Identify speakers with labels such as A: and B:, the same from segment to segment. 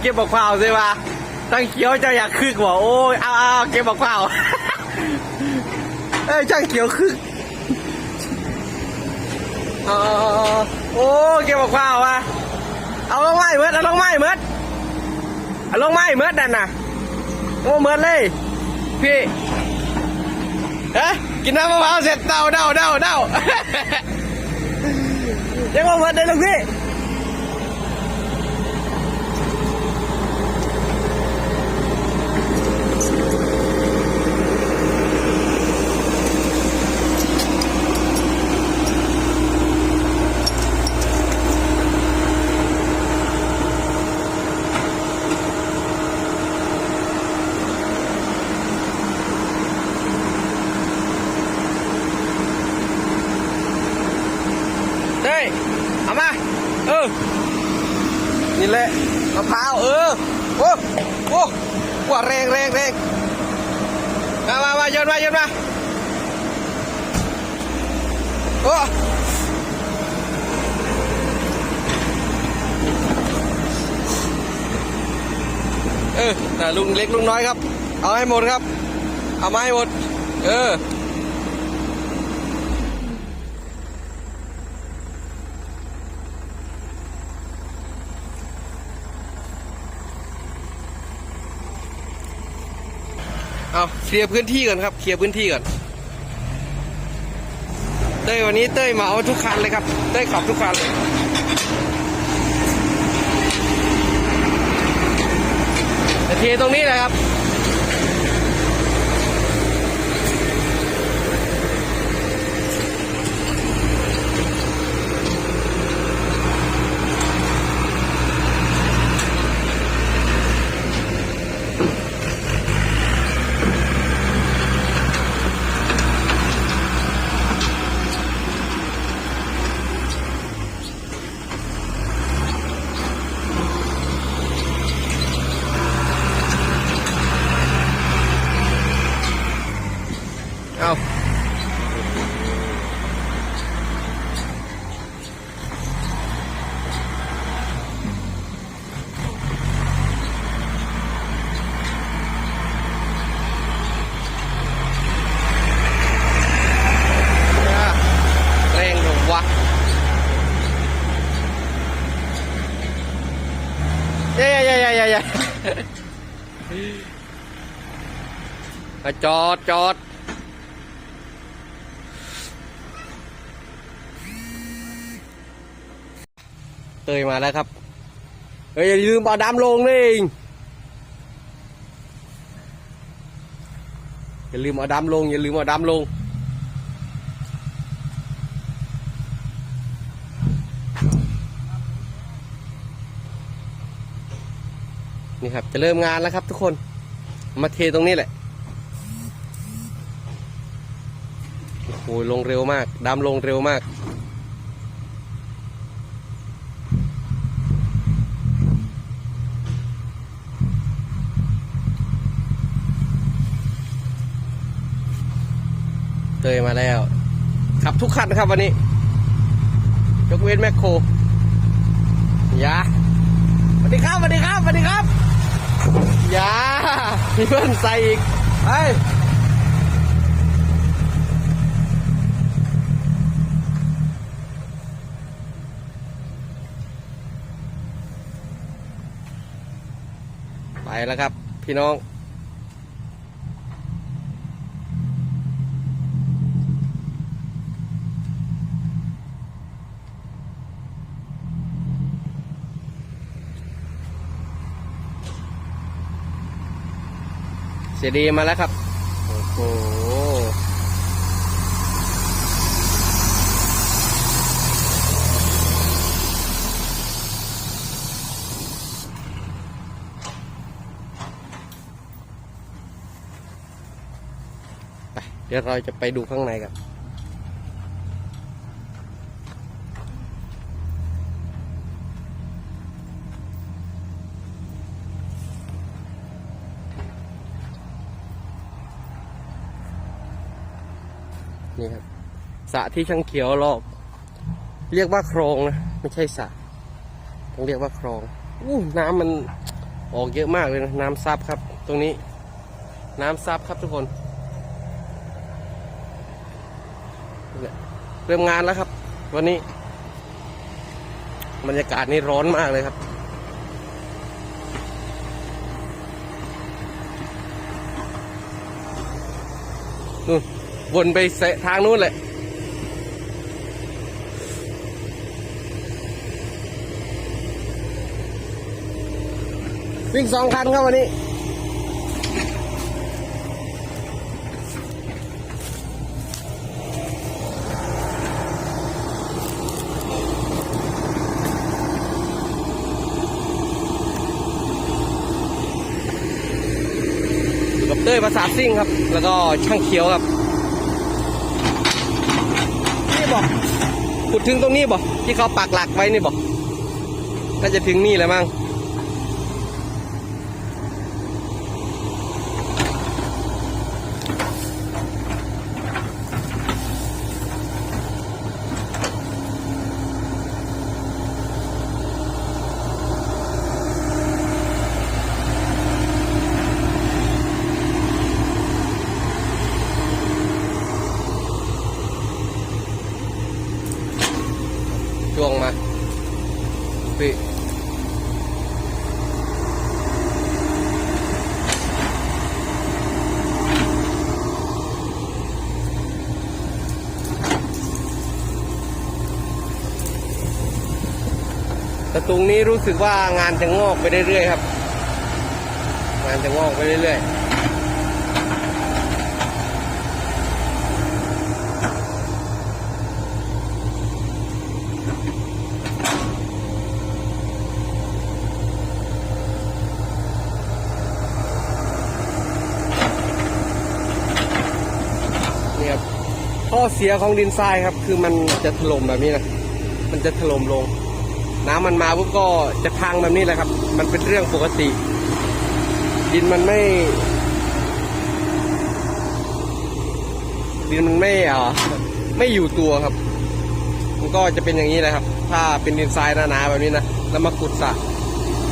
A: เก็บบอกเปล่าสิวะตั้งเขียวเจ้าอยากคึกบ่โอ้ยเอาเอาเก็บบอกเปล่าเอ้ยช่างเขียวคึกเออโอ้เก็บบอกเปล่าวะเอาลงไม้เมิดเอาลงไม้เมิดเอาลงไม้เมิดนั่นน่ะโอ้เมิดเลย พี่เอ๊ะกินน้ำมะพร้าวเสร็จเดาเดาเดาเดายังว่าเมิดได้ลูกพี่ เฮ้ยเอามา เออ นี่แหละมะพร้าว เออ โอ้โอ้กว่าแร งเร่งมามามาโยนมาโยนมาโอ้เออแต่ลุงเล็กลุงน้อยครับ เอาให้หมดครับ เอามาให้หมด เออ เอาเคลียร์พื้นที่ก่อนครับ เคลียร์พื้นที่ก่อน เต้ยวันนี้เต้ยเหมาทุกคันเลยครับ เต้ยขับทุกคันเลยแต่เทตรงนี้แหละครับ เอาแรงหรอวะเย้เย้เย้เย้เย้ มาจอดจอดเตยมาแล้วครับ เฮ้ยอย่าลืมเอาดำลงนี่เองอย่าลืมเอาดำลง อย่าลืมเอาดำลง นี่ครับ จะเริ่มงานแล้วครับทุกคน มาเทตรงนี้แหละ โอ้โหลงเร็วมากดำลงเร็วมาก เตยมาแล้ว ขับทุกคันครับวันนี้ ยกเว้นแมคโครยาสวัสดีครับสวัสดีครับสวัสดีครับยามีเพื่อนใส่อีกไป แล้วครับ พี่น้อง เสียดีมาแล้วครับ โอ้โห ไป เดี๋ยวเราจะไปดูข้างในกันนี่ครับสระที่ช่างเขียวลอกเรียกว่าโครงนะไม่ใช่สระต้องเรียกว่าโครงอู้น้ำมันออกเยอะมากเลยนะน้ำซับครับ ตรงนี้ น้ำซับครับทุกคนเนี่ย เริ่มงานแล้วครับ วันนี้ บรรยากาศนี่ร้อนมากเลยครับ นู่นวนไปเสะทางนู้นเลยวิ่งสองคันครับวันนี้ เต้ยภาษาซิ่งครับ แล้วก็ช่างเขียวครับนี่บอกขุดถึงตรงนี้บอกที่เขาปักหลักไว้นี่บอกน่าจะถึงนี่แหละมั้ง แต่ตรงนี้รู้สึกว่างานจะงอกไปเรื่อยๆครับ งานจะงอกไปเรื่อยๆนี่ครับข้อเสียของดินทรายครับ คือมันจะถล่มแบบนี้นะ มันจะถล่มลง น้ำมันมาปุ๊บก็จะพังแบบนี้แหละครับ มันเป็นเรื่องปกติ ดินมันไม่ ดินมันไม่อ่อไม่อยู่ตัวครับ มันก็จะเป็นอย่างนี้แหละครับ ถ้าเป็นดินทรายหนาๆแบบนี้นะแล้วมาขุดสระ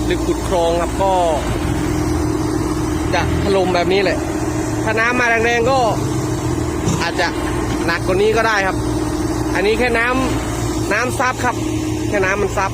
A: หรือขุดโครงครับก็ จะถล่มแบบนี้แหละถ้าน้ำมาแรงๆก็อาจจะหนักกว่านี้ก็ได้ครับ อันนี้แค่น้ำน้ำซับครับ แค่น้ำมันซับ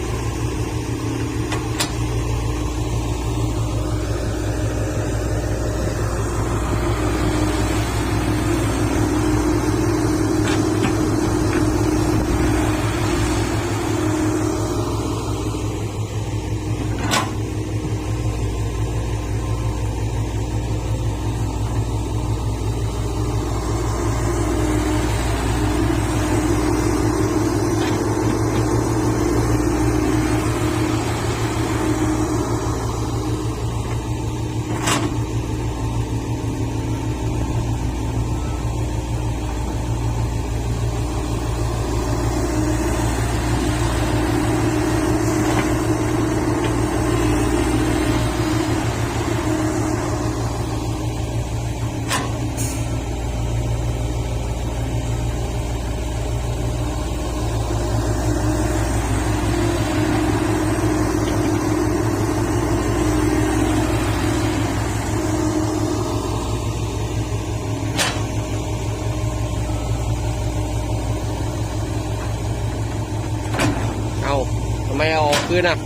A: คืนอะ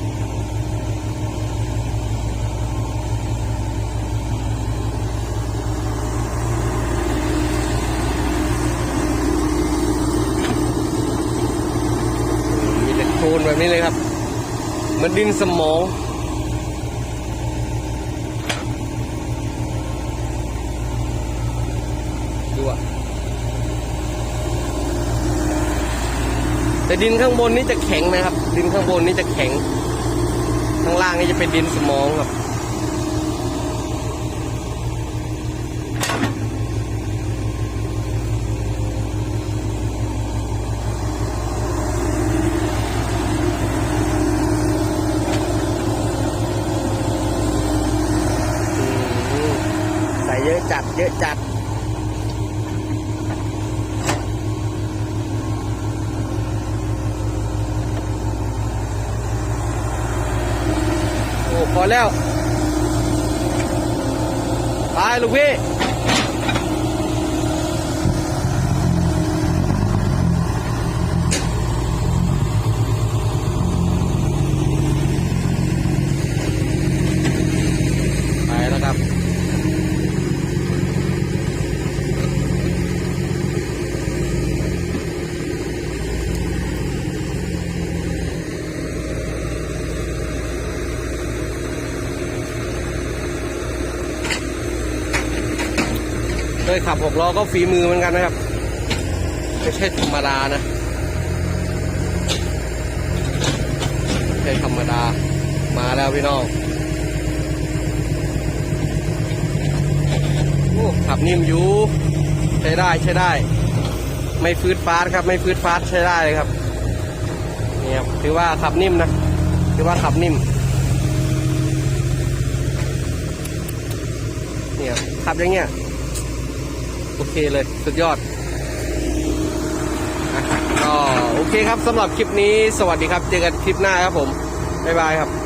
A: มีแต่โคลนแบบนี้เลยครับเหมือนดินสมอง แต่ดินข้างบนนี่จะแข็งนะครับ ดินข้างบนนี่จะแข็ง ข้างล่างนี่จะเป็นดินสมองครับ แล้ว ไปลูกพี่ เคยขับหกล้อก็ฝีมือเหมือนกันนะครับ ไม่ใช่ธรรมดานะไม่ใช่ธรรมดา มาแล้วพี่น้องขับนิ่มอยู่ใช้ได้ใช้ได้ ไม่ฟืดฟาดครับ ไม่ฟืดฟาดใช้ได้เลยครับนี่ครับถือว่าขับนิ่มนะถือว่าขับนิ่มเนี่ยขับอย่างเงี้ย โอเคเลย สุดยอดก็โอเคครับสำหรับคลิปนี้สวัสดีครับ เจอกันคลิปหน้าครับผม บ๊ายบายครับ